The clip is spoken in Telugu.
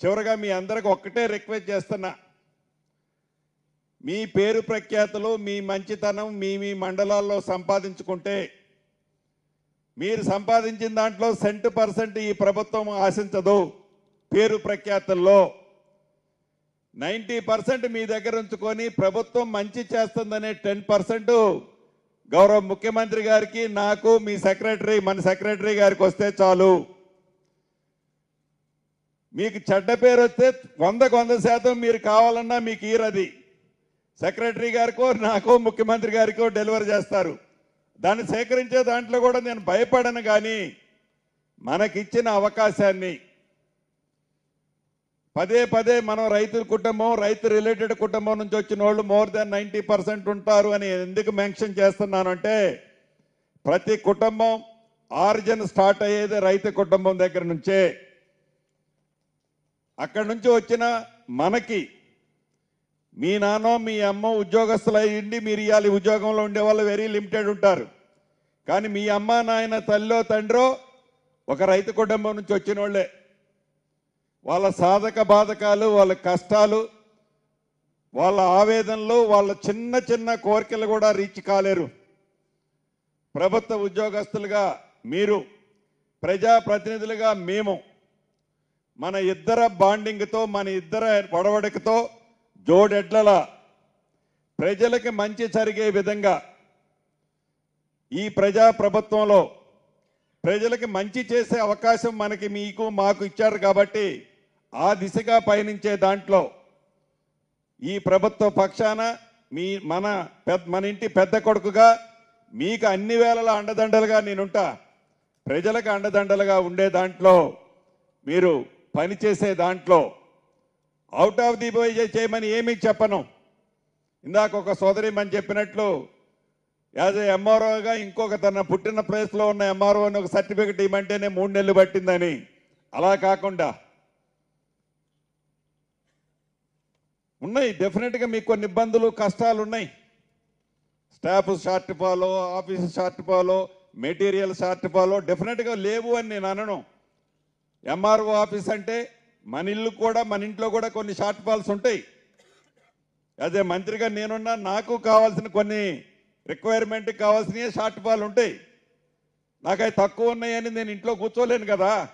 చివరగా మీ అందరికి ఒక్కటే రిక్వెస్ట్ చేస్తున్నా. మీ పేరు ప్రఖ్యాతులు మీ మంచితనం మీ మీ మండలాల్లో సంపాదించుకుంటే మీరు సంపాదించిన దాంట్లో సెంట్ పర్సెంట్ ఈ ప్రభుత్వం ఆశించదు పేరు ప్రఖ్యాతుల్లో. నైంటీ పర్సెంట్ మీ దగ్గర ఉంచుకొని ప్రభుత్వం మంచి చేస్తుందనే టెన్ పర్సెంట్ గౌరవ ముఖ్యమంత్రి గారికి నాకు మీ సెక్రటరీ మన సెక్రటరీ గారికి వస్తే చాలు. మీకు చెడ్డ పేరు వస్తే వందకు వంద శాతం మీరు కావాలన్నా మీకు ఈరది. సెక్రటరీ గారికో నాకో ముఖ్యమంత్రి గారికో డెలివరీ చేస్తారు. దాన్ని సేకరించే దాంట్లో కూడా నేను భయపడను కానీ మనకిచ్చిన అవకాశాన్ని పదే పదే మనం రైతుల కుటుంబం రైతు రిలేటెడ్ కుటుంబం నుంచి వచ్చిన వాళ్ళు మోర్ దాన్ నైంటీ పర్సెంట్ ఉంటారు అని ఎందుకు మెన్షన్ చేస్తున్నానంటే ప్రతి కుటుంబం ఆరిజిన్ స్టార్ట్ అయ్యేది రైతు కుటుంబం దగ్గర నుంచే. అక్కడి నుంచి వచ్చిన మనకి మీ నాన్న మీ అమ్మ ఉద్యోగస్తులు అయ్యిండి మీరు ఇవాళ ఉద్యోగంలో ఉండే వాళ్ళు వెరీ లిమిటెడ్ ఉంటారు. కానీ మీ అమ్మ నాయన తల్లో తండ్రో ఒక రైతు కుటుంబం నుంచి వచ్చిన వాళ్ళే వాళ్ళ సాధక బాధకాలు వాళ్ళ కష్టాలు వాళ్ళ ఆవేదనలు వాళ్ళ చిన్న చిన్న కోరికలు కూడా రీచ్ కాలేరు. ప్రభుత్వ ఉద్యోగస్తులుగా మీరు ప్రజాప్రతినిధులుగా మేము మన ఇద్దర బాండింగ్తో మన ఇద్దర పొడవడికతో జోడెడ్లల ప్రజలకి మంచి జరిగే విధంగా ఈ ప్రజా ప్రభుత్వంలో ప్రజలకి మంచి చేసే అవకాశం మనకి మీకు మాకు ఇచ్చారు కాబట్టి ఆ దిశగా పయనించే దాంట్లో ఈ ప్రభుత్వ పక్షాన మీ మన పెద్ద మన ఇంటి పెద్ద కొడుకుగా మీకు అన్ని వేళల అండదండలుగా నేనుంటా. ప్రజలకు అండదండలుగా ఉండే దాంట్లో మీరు పనిచేసే దాంట్లో అవుట్ ఆఫ్ ది బై చేయమని ఏమీ చెప్పను. ఇందాక ఒక సోదరి మని చెప్పినట్లు యాజ్ ఎంఆర్ఓగా ఇంకొక తన పుట్టిన ప్లేస్లో ఉన్న ఎంఆర్ఓ అని ఒక సర్టిఫికెట్ ఇవ్వమంటేనే మూడు నెలలు పట్టిందని. అలా కాకుండా ఉన్నాయి డెఫినెట్గా మీకు కొన్ని ఇబ్బందులు కష్టాలు ఉన్నాయి. Staff shortfall office shortfall material shortfall డెఫినెట్గా లేవు అని నేను అనను. ఎంఆర్ఓ ఆఫీస్ అంటే మన ఇల్లు కూడా మన ఇంట్లో కూడా కొన్ని షార్ట్ ఫాల్స్ ఉంటాయి. అదే మంత్రిగా నేనున్నా నాకు కావాల్సిన కొన్ని రిక్వైర్మెంట్ కావాల్సినవి షార్ట్ ఫాల్ ఉంటాయి. నాకు అవి తక్కువ ఉన్నాయని నేను ఇంట్లో కూర్చోలేను కదా.